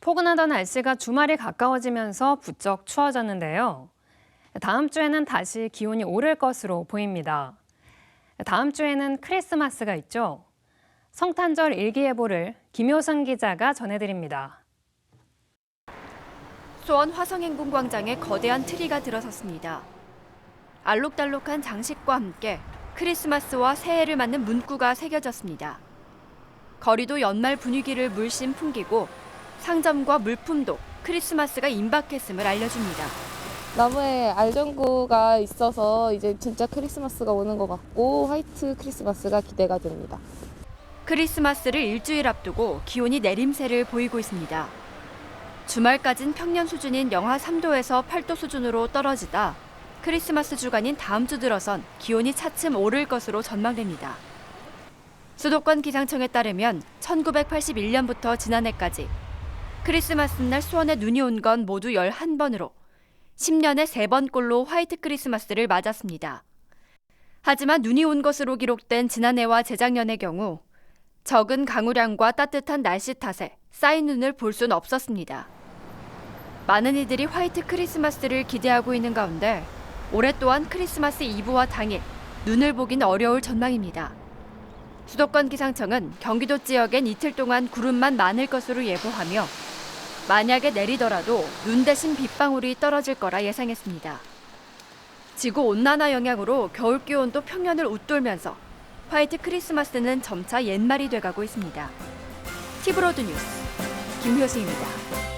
포근하던 날씨가 주말이 가까워지면서 부쩍 추워졌는데요. 다음 주에는 다시 기온이 오를 것으로 보입니다. 다음 주에는 크리스마스가 있죠. 성탄절 일기예보를 김효선 기자가 전해드립니다. 수원 화성행궁광장에 거대한 트리가 들어섰습니다. 알록달록한 장식과 함께 크리스마스와 새해를 맞는 문구가 새겨졌습니다. 거리도 연말 분위기를 물씬 풍기고 상점과 물품도 크리스마스가 임박했음을 알려줍니다. 나무에 알전구가 있어서 이제 진짜 크리스마스가 오는 것 같고 화이트 크리스마스가 기대가 됩니다. 크리스마스를 일주일 앞두고 기온이 내림세를 보이고 있습니다. 주말까진 평년 수준인 영하 3도에서 8도 수준으로 떨어지다 크리스마스 주간인 다음 주 들어선 기온이 차츰 오를 것으로 전망됩니다. 수도권 기상청에 따르면 1981년부터 지난해까지 크리스마스 날 수원에 눈이 온 건 모두 11번으로 10년에 3번꼴로 화이트 크리스마스를 맞았습니다. 하지만 눈이 온 것으로 기록된 지난해와 재작년의 경우 적은 강우량과 따뜻한 날씨 탓에 쌓인 눈을 볼 수는 없었습니다. 많은 이들이 화이트 크리스마스를 기대하고 있는 가운데 올해 또한 크리스마스 이브와 당일 눈을 보긴 어려울 전망입니다. 수도권 기상청은 경기도 지역엔 이틀 동안 구름만 많을 것으로 예보하며 만약에 내리더라도 눈 대신 빗방울이 떨어질 거라 예상했습니다. 지구 온난화 영향으로 겨울 기온도 평년을 웃돌면서 화이트 크리스마스는 점차 옛말이 돼가고 있습니다. 티브로드 뉴스 김효수입니다.